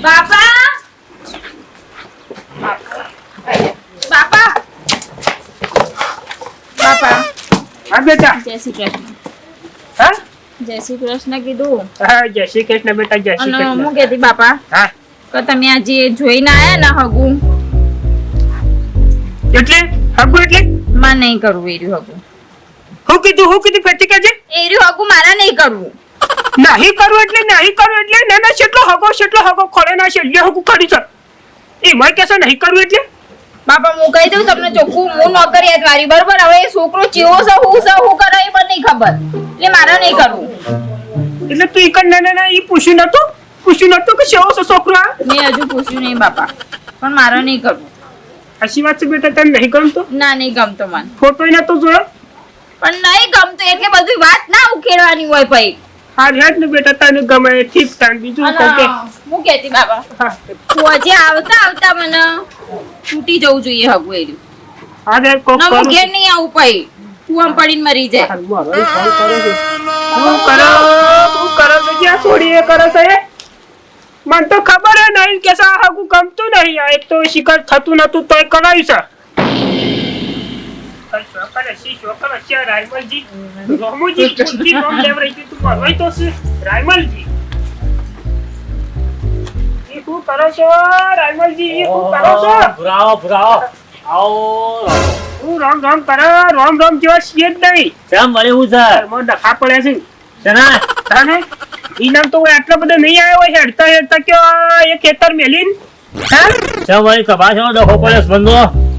બાપા! બાપા! બાપા. હા બેટા. જય શ્રી કૃષ્ણ. હા? જય શ્રી કૃષ્ણ કીધું. હા જય શ્રી કૃષ્ણ બેટા જય શ્રી કૃષ્ણ. હું કેતી કહેતી બાપા હા. કે તમે આજે જોઈને આયા ને હગુ એટલે? હગુ એટલે? માં નહીં કરવું એર્યું હગુ. હું કીધું હું કીધું ફેટી કે એર્યું હગુ મારા નહીં કરવું નહીં કરું એટલે નહીં કરું એટલે ના ના કેટલો હગો કેટલો હગો ખોળે ના છે એટલે હગું કરી છે એ મય કહેશે નહીં કરું એટલે? બાપા હું કહી દઉં તમને ચોખ્ખું હું નોકરી યાદ મારી બરોબર? હવે એ છોકરો ચીવો છે હું છે હું કરે એ પણ નહીં ખબર. એટલે મારે નહીં કરવું. એટલે તું ઈ કર ના ના ના એ પૂછ્યું નતું પૂછ્યું નતું કે શેવો છે છોકરો આ? મેં હજુ પૂછ્યું નહીં બાપા. પણ મારે નહીં કરવું. આશી વાત છે બેટા તને નહીં ગમતો? ના નહીં ગમતો મને. ફોટો નતો જોયો? પણ નહીં ગમતું એટલે બધી વાત ના ઉકેલવાની હોય પછી હા હેડ ને બેટા તને ગમે ઠીક તાન બીજું કે. હું કહેતી બાબા હા. હું આવતા આવતા મને તૂટી જવું જોઈએ હગું એર્યું હા કોક કરું ઘેર નહીં આવું પઈ. તું આમ પડીને મરી જાય. ફોન કરે. શું કરો છો જ્યાં છોડી એ કરો છે મને તો ખબર હે નહીં કે સા હાગું ગમતું નહીં. એક તો શિખર થતું નતું તોય કરાયું છે. કઈ શોકર હશી, શોકર રાયમલજી. રોમુજી, કુંતી રોમ લેવરાઈ ગયું તું મારવાય તો છે. રાયમલજી. ઈ શું કરો છો રાયમલજી ઈ શું કરો છો ભુરાવો ભુરાવો આવો હું રોમ રોમ કરો રોમ રોમ જેવા છીએ જ નહીં કેમ વળી હું ડખા પડ્યા છે શેના? તાને તો આટલો બધો નહીં આવ્યો હોય હેડતા હેડતા કયો એ ખેતર મેલીન હા ડખો પડ્યો બંધો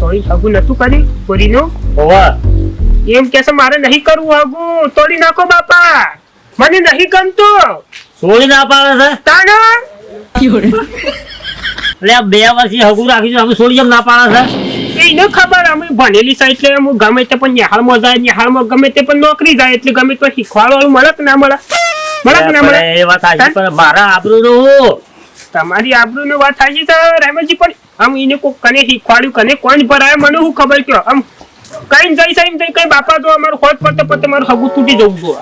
સોરી હગુ નતું કરી કોરીનું હોવા. એમ કે છે મારે નહીં કરવું હગુ તોડી નાખો બાપા. મને નહીં ગમતો. છોડી ના પાડે છે? તાને? એટલે આ બે વર્ષથી હગુ રાખી છે અમે છોડી કેમ ના પાડે છે? એને ખબર અમે ભણેલી સાઈડ એટલે હું ગમે તે પણ નિહાળમાં જાય નિહાળમાં ગમે તે પણ નોકરી જાય એટલે ગમે તે શીખવાડવાનું મળે કે ના મળે. મળે કે ના મળે. એ વાત સાચી પણ મારા આબરૂ નું તમારી આબરૂ નું વાત થાય છે રામજી પણ આમ એને કોઈ કને શીખવાડ્યું કને કોણ ભરાય મને શું ખબર કયો? આમ કઈ જઈ સાઈમ તઈ કઈ બાપા જો અમારું ખોટ પતે પતે મારું હગું તૂટી જવું જો.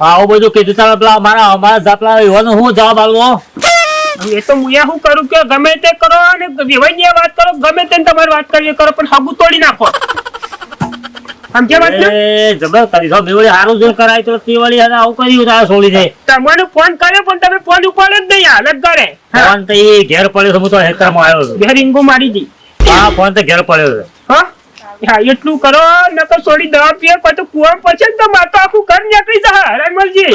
આવું બધું કીધું તારા પેલા મારા અમારા જાપલા એવાનો હું જવાબ આલવો એ તો મુયા શું કરું કે ગમે તે કરો અને વિવાહની વાત કરો ગમે તે તમારી વાત કરીએ કરો પણ હગું તોડી નાખો. વાત ને જબર કરી દો બે હારું જો કરાય તો આવું કર્યું છોડી દે તમને ફોન કર્યો પણ તમે ફોન ઉપાડે જ નહીં હાલત કરે ફોન તો એ ઘેર પડ્યો હું તો હેતરમાં આવ્યો છું. બે રીંગો મારી દી. હા ફોન તો ઘેર પડ્યો છે. હા? હા એટલું કરો નકર છોડી દવા પીએ પછી કુવા પછી ને તો મારે આખું ઘર નીકળી જાય રામલજી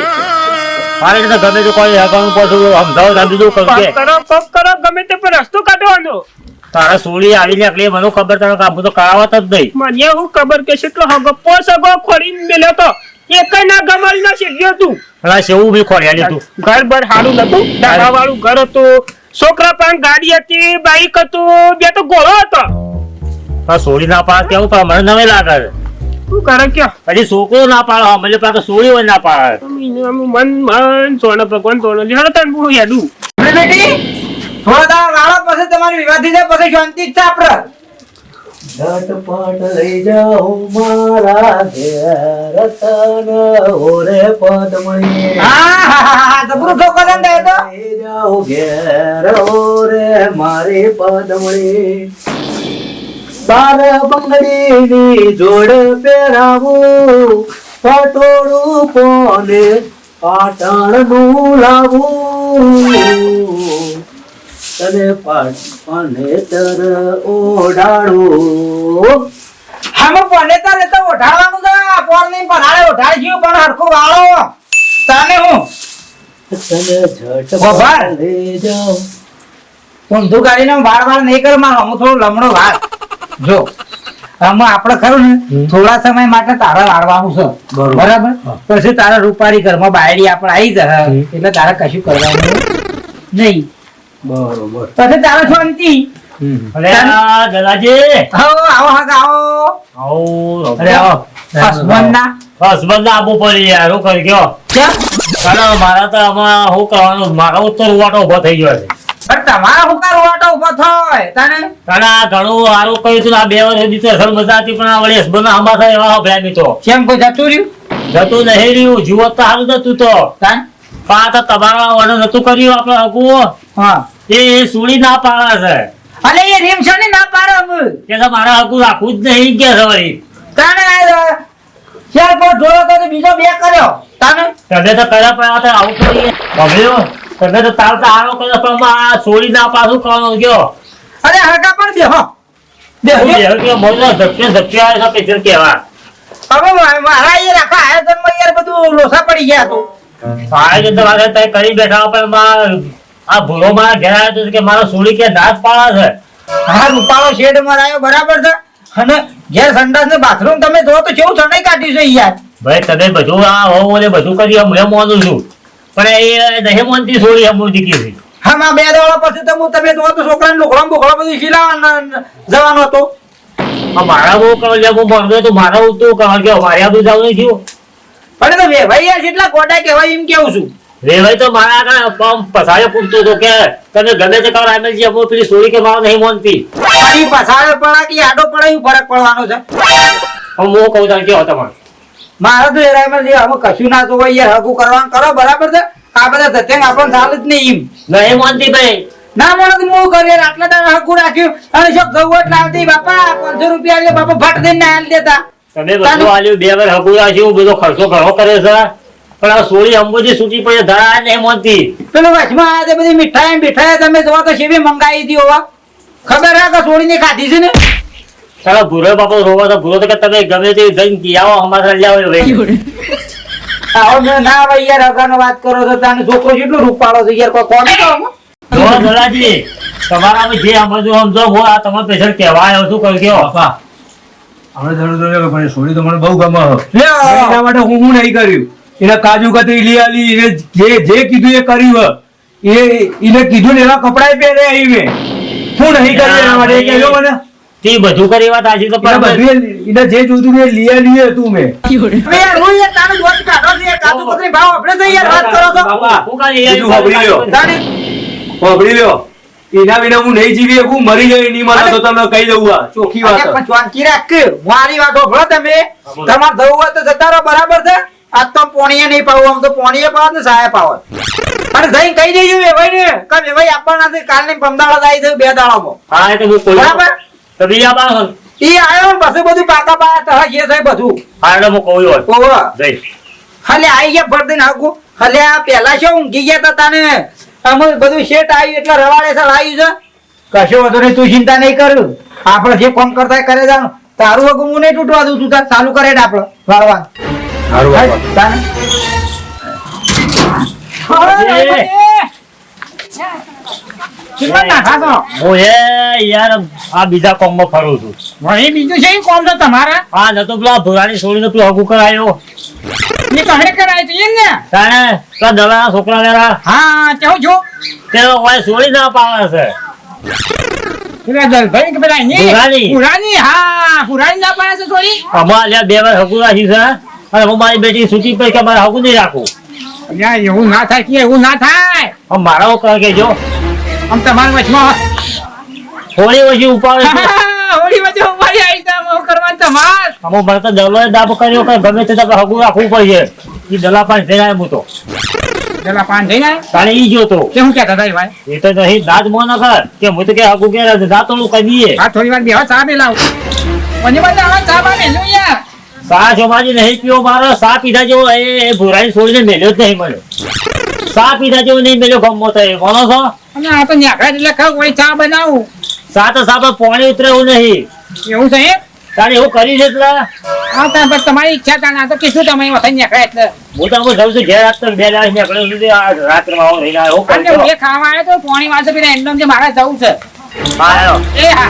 મારે તો ગમે તે કોઈ પાછું સમજાવો બીજું કરું ગમે તે રસ્તો કાઢવાનો. તારા સોળી આવી એટલે મને ખબર તને કામ તો કરાવત જ નહીં. મને હું ખબર કે કેટલો હગો પોસ હગો ખોડીને મેલ્યો તો એક ના ગમલ ના શીખ્યો તું. પેલા સેવું બી આલી તું? ઘર બર સારું નતું. ડાબા વાળું ઘર હતું. છોકરા પણ ગાડી હતી બાઈક હતું. બે તો ઘોડો હતો. આ સોળી ના પાડ કેવું પણ મને નવે લાગે. છે શું કરે કયો પછી છોકરો ના પાડે મને પાછો સોળી હોય ના પાડે. મન મન સોના ભગવાન સોનો લેડો તને હું હેડું. બેટી? થોડા દાડા વાળો પછી તમારી વિવાહ થઈ પછી શાંતિ જ છે ઝટપટ લઈ જાઓ મારા ઘેર તન ઓરે પદમણી જબરું ઠોકો ને તે તો. લઈ જાઓ ઘેર ઓરે મારી પદમણી તાર બંગડીની જોડ પહેરાવું પટોળું કોને પાટણનું લાવું. તને પાટણે ઓઢાડો. હામે પડે તારે તો ઓઢાડવાનું તો પોર નહીં પનાળે ઓઢાડી ગયું પણ હરખું વાળો. તને હું? તને ઝટ વભાર. લઈ જાઉં. ઊંધું કાઢીને વાળ વાળ નહીં કર મારો હું થોડો લમણો વાળ. જો આમાં આપણે ખરું ને થોડા સમય માટે તારે વાળવાનું છે. બરોબર. બરાબર? પછી તારા રૂપારી ઘરમાં બાયડી આપણે આવી જશે. એટલે તારે કશું કરવાનું નહીં. બરોબર. પછી તારે શાંતિ અરે આ આવો આવો હગ આવો. આવો અરે આવો. હસબન્ડના હસબન્ડ આબુ પડી યાર હું કરી ગયો. કારણ મારા તો આમાં શું કરવાનું? મારો ઉત્તર ઉવાટો ઊભો થઈ ગયો છે. પણ તમારા હુકાર વાટો ઊભો થાય. તને? કારણ આ ઘણું સારું કહ્યું આ બે વર્ષ મજા હતી પણ આ વળી હસબન્ડ આંબા થાય એવા કેમ કોઈ જતું રહ્યું? જતું નહીં રહ્યું જીવત તો સારું જતું તો. તાન? પણ તમારો તો તમારા ઓર્ડર નતું કર્યું આપણે હકું હા. એ એ સુડી ના પાડે છે. અલે એ રીમ છે ને ના પાડે કે તો મારે હકુ રાખવું જ નહીં કે વળી. તાને શેર પર જોયો તો બીજો બે કર્યો. તાને તને તો કર્યા પણ આ તો આવું કરીએ. ગમ્યું તને તો તાર તો આરો કર્યો પણ આ સુડી ના પાછું કરવાનું ગયો અરે હરકા પણ બેહો. બેહો. કે મોજો ધક્કે ધક્કે આવે છે પૈસા કેવા હવે મારા એ રાખા આયોજનમાં યાર બધું લોસા પડી ગયા તો. સાહેબ તો કરી બેઠા પણ આ ભૂલો મારા ઘેર આવ્યો તો કે મારો સુડી કે દાંત પાળા છે? હા રૂપાળો શેડ મરાયો બરાબર છે? અને ઘેર સંડાસ ને બાથરૂમ તમે જો તો કેવું ચણાઈ કાઢ્યું છે યાર? ભાઈ તમે બધું આ હોવ ને બધું કરી હું એમ માનું છું. પણ એ નહીં માનતી સોડી હમ દીકી છે. હા માં બે દાડા પછી તો હું તમે જો તો છોકરાને લુગડા બુગડા બધું સિલાવા જવાનો હતો. મારા બહુ કરો લે હું ભણતો તો મારા ઉતું કારણ કે મારે આ બધું જવું નહીં થયું. પણ તો બે ભાઈ યાર કેટલા ગોડા કહેવાય એમ કેવું છું? રે તો મારા આગળ પમ પસારે પૂછતો હતો કે તને ગમે તે કવર એમ જે પેલી સોરી કે મારો નહીં માનતી. મારી પસાડે પડા કે આડો પડા એવું ફરક પડવાનો છે? હું મો કહું તને કેવો તમારે? મારા તો એરાયમાં જે અમે કશું ના તો યાર હગું કરવાનું કરો બરાબર છે? આ બધા સત્યંગ આપણને ચાલે જ નહીં એમ. નહીં મોનતી ભાઈ. ના મળે તો હું કરીએ આટલા દાડા હગું રાખ્યું. અને જો ગવટ લાવતી બાપા પાંચસો રૂપિયા લે બાપા ફટ દઈને ના દેતા. તમે બધું આલ્યું બે વાર હગું રાખ્યું બધો ખર્ચો ઘણો કરે છે. પણ આ સોળી અંબોજી છૂટી પડે ધરા ને મોતી પેલું વચમાં આ બધી મીઠાઈ મીઠાઈ તમે જોવા તો શેવી મંગાવી હતી હોવા? ખબર હે કે છોડીને ખાધી છે ને? તારા ભૂરો બાપો રોવો તો ભૂરો તો કે તમે ગમે તે જઈને કિયાઓ આવો અમારા લ્યાવો ભાઈ આવો. મે ના ભાઈ યાર અગાનો વાત કરો છો તાને છોકરો કેટલો રૂપાળો છે યાર કોઈ કોને તો? જો દલાજી તમારામાં જે સમજો સમજો હું આ તમારે પેશર કહેવા આવ્યો છું કહ્યું કેવો બાપા આપણે ધણું તો લેવું પણ સોડી તો મને બહુ ગમે છે. લે એના માટે હું હું નહીં કર્યું? એને કાજુ કતરી લઈ આલી એને જે જે કીધું એ કર્યું એ એને કીધું ને એવા કપડાય પહેરે આવી મેં. હું નહીં કર્યું એના માટે કહેજો મને. તે બધું કરી વાત આજે તો બધું એને જે જોતું એ લઈ આલી હતું મેં. હું યાર તારો જોત કાઢો છે કાજુ કતરી ભાવ આપણે તો યાર વાત કરો તો બાપા, હું કાંઈ યાર સાંભળી લ્યો. સાંભળી લ્યો. એના વિના હું નહીં જીવી શકું મરી જાય નહીં મને તો તમને કહી દઉં આ. ચોખ્ખી વાત પણ રાખ. મારી વાત હોભળો તમે. તમાર જવું હોય તો જતા રહો બરાબર છે? આ તો પોણીએ નહીં પાવું આમ તો પોણીએ પાવ ને સાયા પાવ અને જઈ કહી દેજો વેવાઈ ને કે વેવાઈ આપવાના છે કાલની પમદાળા જાય છે બે દાડામાં હા એટલે હું કોઈ બરાબર? તો બીજા બાર ઈ આયો ને પછી બધું પાકા પાયા તહ જે છે બધું. હા એટલે હું કહું હોય ઓહો. જઈ. હલે આઈ ગયા ફરતે નાખું હલે આ પેલા શું ઊંઘી ગયા તા તાને? અમે બધું શેઠ આવ્યું એટલે રવાડે સર આવ્યું છે. કશો વધુ નહીં તું ચિંતા નહીં કરું. આપણે જે કામ કરતા કરે જાણ તારું વગું હું નહીં તૂટવા દઉં તું તાર ચાલુ કરે ને આપણે વાળવા. સારું. તાને. હું એ યાર આ બીજા કોમમાં ફરું છું. વળી બીજું છે કોમ તો તમારા? આ નતો પેલા ભુરાની છોડીને પેલો હગું કરાયો. એમ ને તાણે છોકરા વેરા હા કેવું છું? તે ઓય છોડી ના પાડે છે. હા બે વાર હગું રાખ્યું છે. અને હું મારી બેટી છૂટી પૈસા મારે હકુ નહીં રાખું. એવું ના થાય એવું ના થાય. મારા કેજો આમ તમારા વચમાં થોડી ઓછી ઉપાડે હોળી વચ્ચે ઉપાડી આવી તા મોહ કરવાનું તમાર અમો મને તો દલોએ દાબ કર્યો કે ગમે તે તમે હગું રાખવું પડશે. ઈ દલા પાન જઈને આવ્યો હું તો. પેલા પાન જઈને તાણે ઈ જો તો. કે હું કહેતા હતા ભાઈ. એ તો નહીં દાદ મો ન કર કે હું તો કે હગું કે દાતોડું કરી દઈએ. આ થોડી વાર બેહો ચા બે લાવ મને મને આવા ચા બા મેલું યાર. સા ચોમાજી નહીં પીઓ મારો સા પીધા જેવો એ ભુરાઈ છોડીને મેલ્યો જ નહીં મળ્યો સા પીધા જેવું નહીં મેલ્યો ગમો તો કોનો છો? અને આ તો ન્યાકડા એટલે ખાવ કોઈ ચા બનાવું. સા તો સાપે પાણી ઉતરે એવું નહીં. એવું છે તારે એવું કરી છે એટલે? હા તા બસ તમારી ઈચ્છા તા ના તો કીધું તમે વખત ન્યાકડા એટલે. હું તો હું જાઉં છું ઘેર આપતો બે લાખ નીકળ્યો સુધી આ રાત્રમાં આવું રહીને આવ્યો અને હું એ ખાવા આવ્યો તો પોણી વાસે પેલા એમનેમ જે મારે જવું છે. આવ્યો એ હા.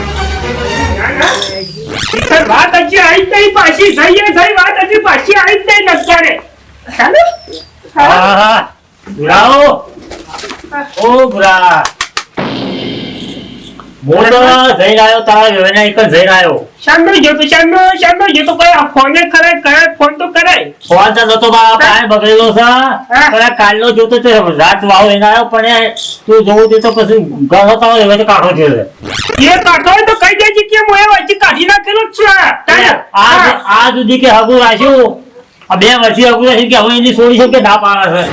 વાત હજી આવી જ નહીં પાછી થઈ થઈ વાત હજી પાછી આવી જ નહીં નક્કારે. હા હા. ભુરાઓ ઓ ભુરા તો જઈને તારા વેવાઈને એક જ જઈને આવ્યો. જોતો શામનો શામનો જોતો. કોઈ ફોને કરે કરે ફોન તો કરાય ફોન તો નતો મારા પાસે બગડેલો છે પણ કાલનો જોતો તે રાત વાવ એને આવ્યો પણ તું જોવું તે તો પછી ઘર હતો એવો તો કાઢો છે એ કાઢો તો દેજે કે હું એ વચ્ચે કાઢી નાખેલો જ આ. આજ આજ સુધી કે હગું રાખ્યું. આ બે વર્ષથી હગુ રાખ્યું કે હવે એની છોડી છે કે ના પાડે છે.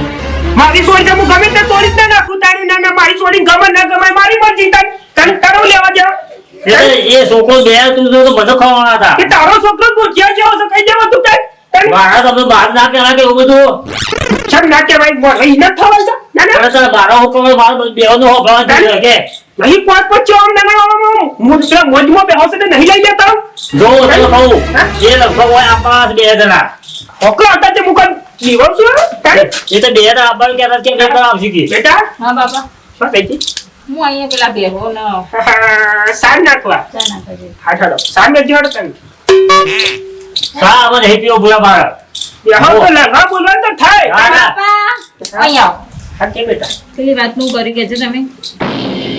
મારી સોરી હું ગમે તે તોડી જ ના નાખું તારી ના ના મારી સોરી ગમે ના ગમે મારી મરજી તન તન તારો લેવા જાવ એ છોકરો બે તું તો બધો ખવાના હતા. કે તારો છોકરો ભૂખ્યા જેવો છે કઈ દેવા તું તારી? મારા તમે બહાર ના કહેવાય કે એવું બધું. છમ ના કહેવાય અહીં ન થવાય ના ના. તારે બારા હુકમ બાર બેવાનું હો થઈ કે નહીં પાંચ પાંચ ચોમ ના ના મોજ મોજમાં બેહો છે નહીં લઈ લેતા જો તને કહું જે લગભગ હોય આપણા બે જણા. હતા તે મુકન. જીવન શું એ તો બે આપણ કહેતા કે બે આવશે કે. બેટા? હા બાપા. શું કહી હું અહીંયા પેલા બેહો ન સાર નાખવા હા ચાલો. સાર મે જોડ તને સા અમે હે પીઓ બુરા બાર યહો તો લગા બોલવા તો થાય. બાપા અહીંયા હા કે બેટા? પેલી વાતનું કરી કે છે તમે.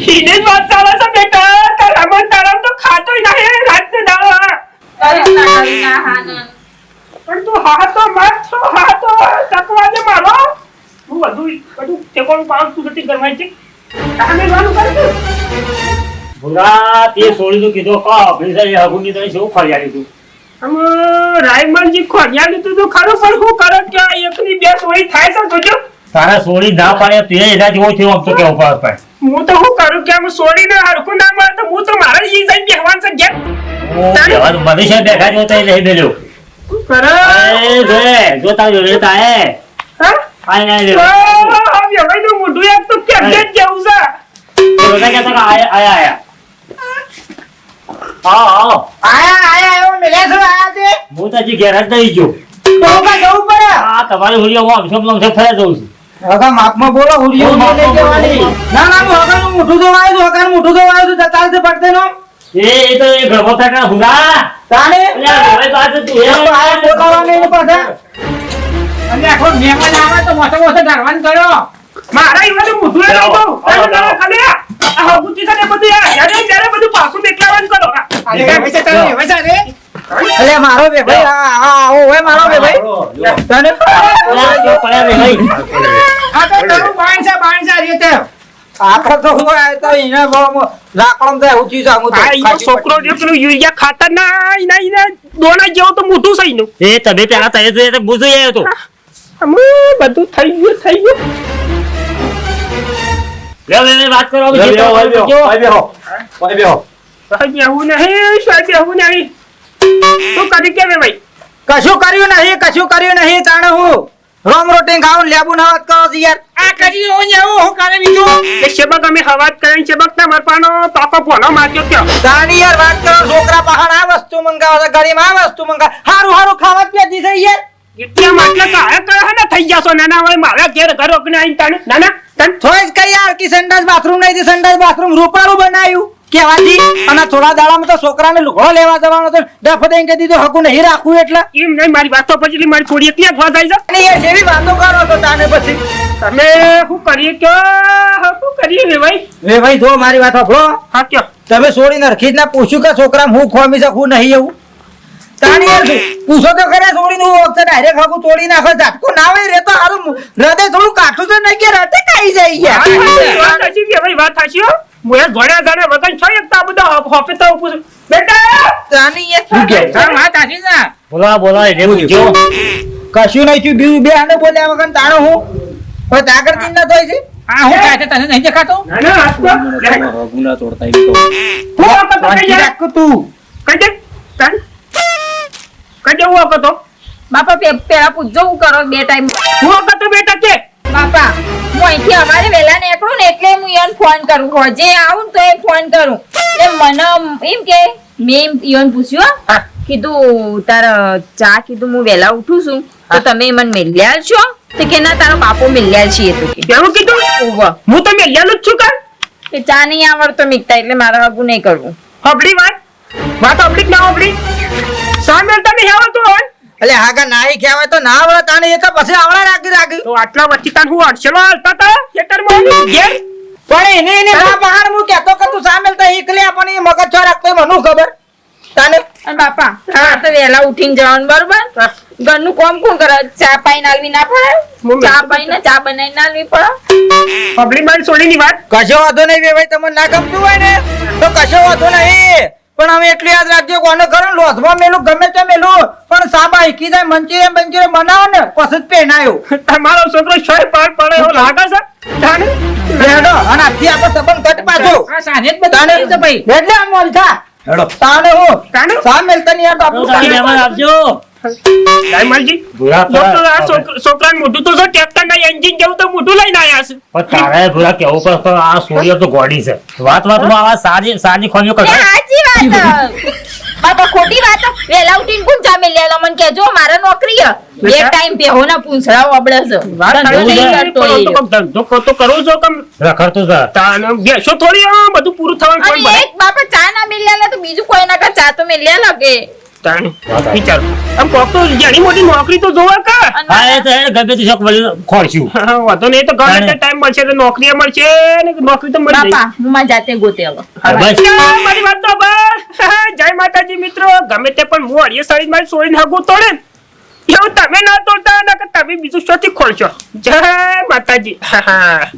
સીધે જ વાત ચાલે છે બેટા. તારા મન તારા તો ખાતોય નહીં રાત ને દાવા તારા ના ના હા ના. પણ તું હા તો મત છો હા તો તકવા દે મારો. હું બધું બધું ટેકોનું પાઉં તું નથી કરવાય છે. તારે વાનું કર તું બુરા તે કીધું કો ભીસા એ હગુની તને શું ફરિયાદી તું આમ રાયમનજી ખોડિયા લીધું તો ખરું પણ હું કરે કે એકની બે સોળી થાય છે જોજો. તારા સોળી ના પાડે તે એના જેવો થયો આમ તો પડે ભાઈ. હું તો શું કરું કે આમ સોળીને હરખું ના તો હું તો મારે ઈ જઈને બેહવાનું છે ઘેર. હું મને છે બેઠા જો તે નહીં મેલ્યો શું કરે? એ જોએ જો તાર જોડે તાએ હા? આય આય લે આ વ્યવહારનું મોઢું એક તો કેમ કે જેવું છે? તો કહેતા કે આયા આયા આયા. હા હા. આયા આયા એવો મિલ્યા છો આયા તે. હું તો હજી ઘેર જ નહીં ગયો. તો કા જવું પડે? આ તમારી હુડિયો હું અમસમ અમસમ ફરે જઉં છું. હગા માપમાં બોલો હુરિયો હું બોલું. ના ના હું ધોવાયું છું હગાનું મોઢું ધોવાયું છું જતા પડતે નો એ તો એ ગર્ભો થાય ભૂરા તાને? એટલે આ હવે તું એ તો પોતાવાને એને પાછા અને આખો મહેમાન આવે તો મોટો મોટો ધારવાન કરો. મારા ઈવડે મોઢું એ લઈ દઉં તારે તારે આ આ સાથે બધું આ જ્યારે ત્યારે બધું પાછું દેખાવાનું કરો. આ. અલે મારો બે ભાઈ આ આ આવો મારો બે ભાઈ. તને? જો પડ્યા રે ભાઈ. આ તો તારું બાણસા બાણસા રીતે. એને છોકરો યુરિયા ખાતર ના ઈના ઈના દોણા જેવો તો મોઢું છે ઈનું. એ તમે પેલા તય જોઈએ તો બુઝું આવ્યો તો. બધું થઈ ગયું થઈ ગયું. લે લે લે વાત કરો બેહો, બીજી ભાઈ બેહો, ભાઈ બેહો, ભાઈ બેહો. સાહેબ એવું નહીં સાહેબ એવું નહીં. તું કરી કે ભાઈ? કશું કર્યું નહીં કશું કર્યું નહીં તાણે હું. રોમ રોટી ખાવું લેબુ નવાત કરો યાર. આ કરી હું જાઉં, હું કરે બીજો? એ શેબક અમે હવાત કરીને શેબક ના મરપાનો તોકો ફોનો માર્યો ત્યાં તાણી યાર વાત કરો છોકરા પહાડ આ વસ્તુ મંગાવા તો ગરીબ આ વસ્તુ મંગા હારું હારું ખાવા જ પેજી યાર. એટલા માટે કાય કયા ને થઈ જશો નાના હોય મારા ઘેર ઘર ઓગને આઈને તાણે. નાના તન થોય જ કઈ યાર કે સંડાસ બાથરૂમ નહીં દી સંડાસ બાથરૂમ રૂપારું બનાવ્યું. કેવાથી અને થોડા દાડામાં તો છોકરાને લુગડો લેવા જવાનો હતો ડફ દઈને કહી દીધું હકું નહીં રાખવું એટલે. એમ નહીં મારી વાતો પછી મારી થોડી એકલી અખવા થાય છે અને યાર જેવી વાતો કરો તો તાને પછી. તમે શું કરીએ કે શું કરીએ રે ભાઈ વે ભાઈ જો મારી વાત સાંભળો. હા કે તમે છોડીને રખી ના પૂછ્યું કે છોકરા હું ખોમી શકું નહીં એવું? તાણી યાર પૂછો તો ખરે છોડીને હું વખતે ડાયરેક્ટ હકું તોડી નાખો ઝાટકું ના હોય રે તો હારું હૃદય થોડું કાઠું તો નહીં કે રાતે કાઈ જાય યાર. વાત સાચી ભાઈ વાત સાચી છો એક તો આ બધા તો પૂછું બેટા! તાણી યાર હા, વાત સાચી બોલા બોલા એને પૂછજો કશું નહીં થયું બીજું બે આને બોલ્યા વગર તાણો હું. હવે તાગર ચીન થાય છે? આ હું કહે તને નહીં દેખાતું? ના ના હાથ તો. હું આ કઈ રાખ તું. કઈ દે? તન. કઈ દે હું આ કરતો? બાપા પેલા પૂછજો હું કરો બે ટાઈમ. હું આ કરતો બેટા કે? બાપા હું અહીંથી અમારે વેલા નીકળું ને એટલે ફોન કરું હોજે આવું તો એ ફોન કરું. એ મને એમ કે મેં ઈવન પૂછ્યું કીધું તારા ચા કીધું હું વહેલા ઉઠું છું. તો તમે મને મેલ્યા છો? તો કે ના તારો બાપો મેલ્યા છીએ. તો કે એવું કીધું? હું તો મેલ્યાનું જ છું કાં કે ચા નહીં આવડતો મીકતા એટલે મારા હગું નહીં કરવું હબળી વાત. વાત હબળી ના હબળી સામે તમે આવડતું હોય? એટલે હાગા નાઈ કહેવાય તો ના આવડે તાને એ તો પછી આવડે રાખી રાખી. તો આટલા વચ્ચે તાન હું અડસેલો હાલતા તા ખેતરમાં? ઘેર? પણ એને એને ના બહાર હું કહેતો કે તું સામેલ તો એકલે પણ એ મગજ છો રાખતો મને ખબર? તાને અને બાપા હા. તો વેલા ઉઠીને જવાનું બરોબર? ઘરનું કોમ કોણ કરે? ચા પાઈ નાલવી ના પડે? ચા પાઈ ને ચા બનાવી નાલવી પડે? હબળી મારી સોળીની વાત? કશો વાંધો નહીં બે ભાઈ તમને ના ગમતું હોય ને તો કશો વાંધો નહીં. પણ અમે એટલું યાદ રાખજો કોને કરો લોસમાં મેલું ગમે તે મેલું. પણ સાબા હીકી જાય મંચુરિયન મંચુરિયન બનાવો ને પછી જ પહેનાયો. તમારો છોકરો શોય પાર પડે એવો લાગે છે? જાણે લેડો અને આથી આપણે સંબંધ કટ પાછો. આ સાને જ બધાને છે ભાઈ. એટલે આમ મોલથા હેડો. તાને હું? તાને? સા મેલતા નહીં યાર બાપુ. આપજો છોકરાનું મોઢું તો ટ્રેક્ટર ના એન્જિન જેવું તો મોઢું લઈને છે. પણ તારે ભૂરા કેવું પડે? આ સોડિયો તો ગોડી છે. વાત વાતમાં આવા સારી સારી ખોલીઓ કરે સાચી વાત. ખોટી વાત વેલા ઉઠીને કોણ ચા મેલ્યા મને કેજો મારે નોકરી હે. બે ટાઈમ પેહો ના પૂંછડા વબડે છે. વાત ધંધો તો કોક ધંધો કો- તો કરવો છો કમ રખડતો છે તાને બેસો થોડી બધું પૂરું થવાનું એક બાપા ચા ના મેલ્યા તો બીજું કોઈ ના ચા તો મેલ્યા લાગે. તાને વિચાર. આમ કોક તો જાણી મોટી નોકરી તો જોવા કા હા એ તો એને ગમે તે શોખ વળી ખોળશું હા, વાંધો નહીં તો ગમે ટાઈમ મળશે તો નોકરી મળશે ને નોકરી તો મળી બાપા હું માં જાતે ગોતે હવે. બસ. મારી વાત તો બસ. જય માતાજી મિત્રો. ગમે તે પણ હું સાડી મારી છોડીને હગું તોડે એવું તમે ના તોડતા ના કે તમે બીજું શોથી ખોલશો જય માતાજી. હા હા.